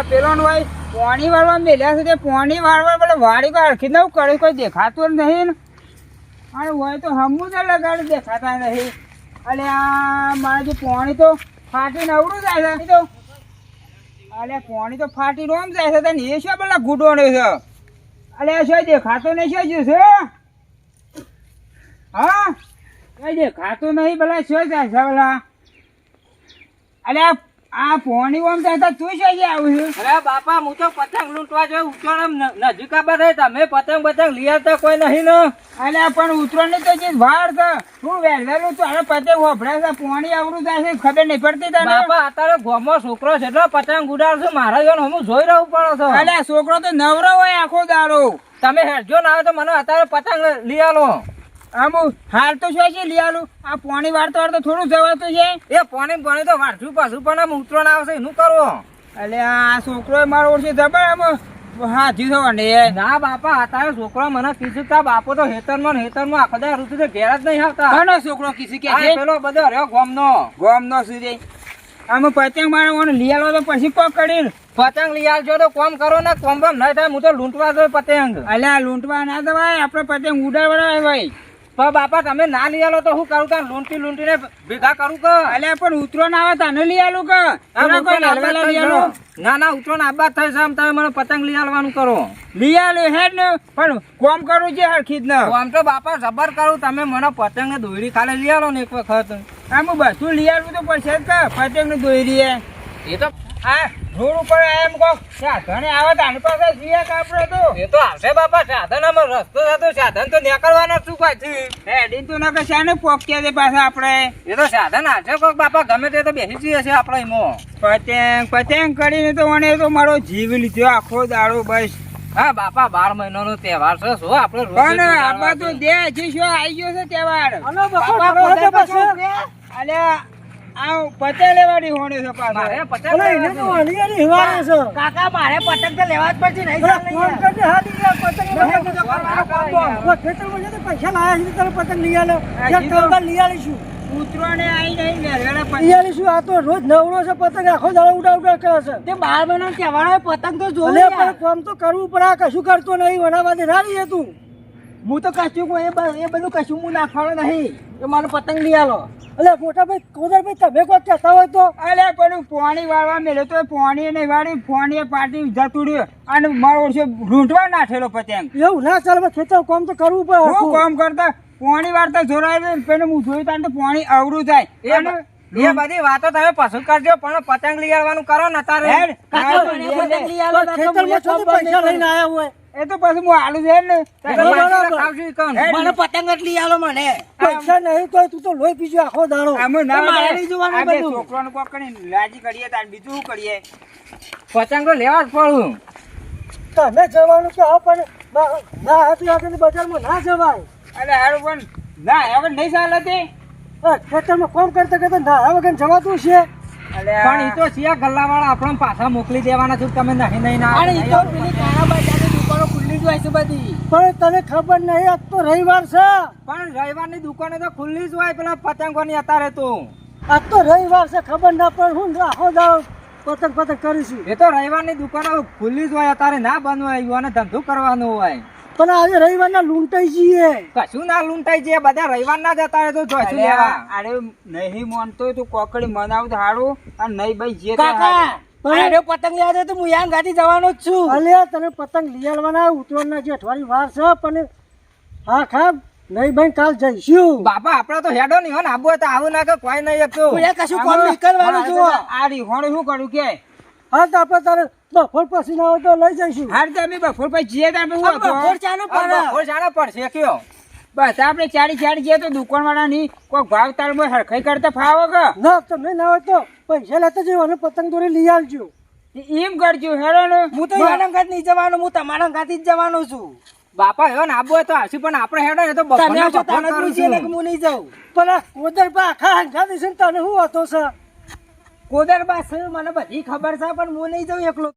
આ પેલો ભાઈ પોણી વાળવા મેલ્યા છે, તે પોણી વાળવા પેલા વાળી કોઈ હરખી નવું કરે, કોઈ દેખાતું નહીં અને હોય તો હમું જ લગાડ દેખાતા નહીં. અલે આ મારે જે પોણી તો ફાટી નવડું જાય છે, તો. અલે પોણી તો ફાટી રોમ જાય છે, તને એ શું પેલા ગુડોણે છે? અલે શું દેખાતો નહીં, શું જ્યું છે? હા? કઈ દેખાતું નહીં, પેલા શું જાય છે પેલા અલે આ પોણી ઓમ તો તું શું આવું છું? અરે બાપા હું તો પતંગ લૂંટવા જોઈ ઉત્તરાયણ ન- નજીક રહે તમે પતંગ પતંગ લઈ આવતા કોઈ નહીં ને? અલ્યા પણ ઉતરણ તો જે વાર છે. હું વહેલું તું હવે પતંગ છે. પોણી આવડું થાય છે. ખબર નહીં પડતી તને? બાપા અત્યારે ગોમો છોકરો છે એટલે પતંગ ઉડાડશે. મારા જોન હું જોઈ રહ્યું પડો છો. અલ્યા છોકરો તો નવરો હોય આખો દારો તમે હેડજો ના આવે તો મને અત્યારે પતંગ લઈ આલો. આમ હાલ તો શું છે આ આલું આ તો વાળતો વાળતો થોડું જવાતું છે. એ પાણી પાણી તો વાંચું પાછું પણ આમ ઉતરણ આવશે એનું કરો એટલે આ છોકરો મારો ઓળશે જબર આમ? હાથી થવાને ના બાપા હતા છોકરો મને કીધું કે બાપો તો હેતરમાં ને હેતરમાં આખો દાર ઋતુ ઘેર જ નહીં આવતા. કોનો છોકરો કીધું કે પેલો બધો રહ્યો ગોમનો. ગોમ નો સુધી આમ પતંગ મારવાનો લિયાલો તો પછી પકડી પતંગ લઈ આવજો તો કોમ કરો ને કોમ બમ નહીં થાય હું તો લૂંટવા જોઈ પતંગ. અલ્યા લૂંટવા ના દવાય આપણે પતંગ ઉડાડવા ભાઈ. પણ બાપા તમે ના લઈ આલો તો હું કરું? તા લૂંટી લૂંટીને ભેગા કરું કે? એટલે પણ ઉતરો ના આવે તને લઈ આલું કે. ના ના ઉતરો આબાદ થાય છે આમ તમે મને પતંગ લઈ આલવાનું કરો. લઈ આલો હેડ ને પણ કોમ કરું છે હરખી જ ને. આમ તો બાપા જબર કરું તમે મને પતંગ ને દોરી ખાલે લઈ આલો ને એક વખત. આમ બધું લઈ આલવું તો પડશે જ કે પતંગ ને દોરી હે. એ તો આ રોડ ઉપર એમ કહો સાધન આવે તો આની પાસે છીએ આપણે તો? એ તો આવશે બાપા સાધન અમે રસ્તો થતો સાધન તો નીકળવાનો શું પાછી? હેડી તો ના કે પોક્યા છે પાછા આપણે? એ તો સાધન આવશે કોક બાપા ગમે તે તો બેસી જઈએ છે આપણે એમાં. પતંગ પતંગ કરીને તો મને તો મારો જીવ લીધો આખો દાડો બસ. હા બાપા બાર મહિનાનો તહેવાર છે શું આપણે રોજ પણ જ તો દે હજી શું આવી ગયો છે તહેવાર? બાપા પોતે અલ્યા આ પતંગ લેવાની હોણે છે મારે પતંગ લેવા છે. કાકા મારે પતંગ તો લેવા જ પડશે નહીં ચાલે યાર. ઉતરોને આઈ નહીં વેલગડા પતંગ તે બાર મહિના તહેવાર હોય પતંગ તો જોવું પણ કામ તો કશું કોઈ તો બ- એ બધું કશું હું નાખવાનો નહીં. એ મારો પતંગ લઈ આલો. અલ્યા પણ પોણી વાળવા મેલ્યો તો પોણી નહીં વાળી પોણીએ પાટી જતું રહ્યું. અને મારો ઓળશે ઢૂંઢવા નાખેલો પતંગ. એવું ના ચાલે ખેતર કામ તો કરવું પડે હું. કામ કરતા પોણી વાળતા જોરાય પેલું હું જોયું તાં તો પોણી અવરું થાય એ એ બધી વાતો તમે પસંદ કરજો પણ પતંગ લઈ આવવાનું કરો ને તારે તો તો તો પૈસા લઈને આવ્યા હોય. એ તો પછી હું આલુ છે ને. એટલે. મને પતંગ લઈ આલો મને. પૈસા નહીં તો તું તો લોહી પીજો આખો દાડો. અમે ના મારી જોવાનું બધું. છોકરાનું કોક કરીને લાજી કરીએ તાર બીજું શું કરીએ? પતંગ તો લેવા જ પડું. તમે જવાનું કે હા પણ ના- હતી આગળ બજારમાં ના જવાય. અરે હારું પણ ના હવે નહીં ચાલે તે. ખેતરમાં કોમ કરતા કરતા ના વગર જવાતું છે. પણ એ તો સિયા ગલ્લા વાળા આપણને પાછા મોકલી દેવાના છે તમે નહીં નહીં ના ખુલ્લી જ હોય છે બધી. પણ તને ખબર નહીં આજ તો રવિવાર છે. પણ રવિવારની દુકાને તો ખુલ્લી જ હોય પેલા પતંગોની અત્યારે તો. આજ તો રવિવાર છે ખબર ના પણ હું આખો દાડો પતંગ પતંગ કરીશું. એ તો રવિવારની દુકાનો ખુલ્લી જ હોય અત્યારે ના બંધ હોય યુવાને ધંધો કરવાનો હોય. પણ આજે રવિવારના લૂંટાઈ જઈએ. કશું ના લૂંટાઈ જઈએ બધા રવિવાર ના જતા રહે તો જોઈશું લેવા. અરે નહીં માનતો તું કોકડી મનાવ તો હારું અને નહીં ભાઈ જે કાકા. અરે પતંગ જાય તો હું યાન ગાડી જવાનો જ છું. અલે તને પતંગ લઈ આવવાના જે અઠવાડિયું વાર છે પણ હા ખા નહીં ભાઈ કાલ જઈશું. બાપા આપડે તો હેડો નહીં હોય ને આબુ તો આવું ના કે કોઈ નહીં એકતું કશું આમાં આ રીહોણે શું કરું કે? હા તો આપણે તારે બપોર પછી ના હોય તો લઈ જઈશું. હાર તો અમે બપોર પછી જઈએ તો હતો? ચાલો બપોર જાણે પડશે કયો? બસ આપણે ચારી ચારી જઈએ તો દુકાન વાળા ની કોઈ ભાવ તારમાં હરખાઈ કરતા ફાવો કે? ના તમે ના હોય તો પૈસા લેતા જજો અને પતંગ દોરી લઈ આવજો. એમ કરજો હેડો ને હું તો યાના ઘાત નહીં જવાનો હું તમારા ઘાટ જ જવાનો છું. બાપા હેડો ને આબુ તો આવશે પણ આપણે હેડો ને તો તમે તારે જ હું છે કે હું નહીં જાઉં. પણ પા આખા હંગા દેશે તને હું હતો છે કોદર બા મને બધી ખબર છે પણ હું નહીં જાઉં એકલો.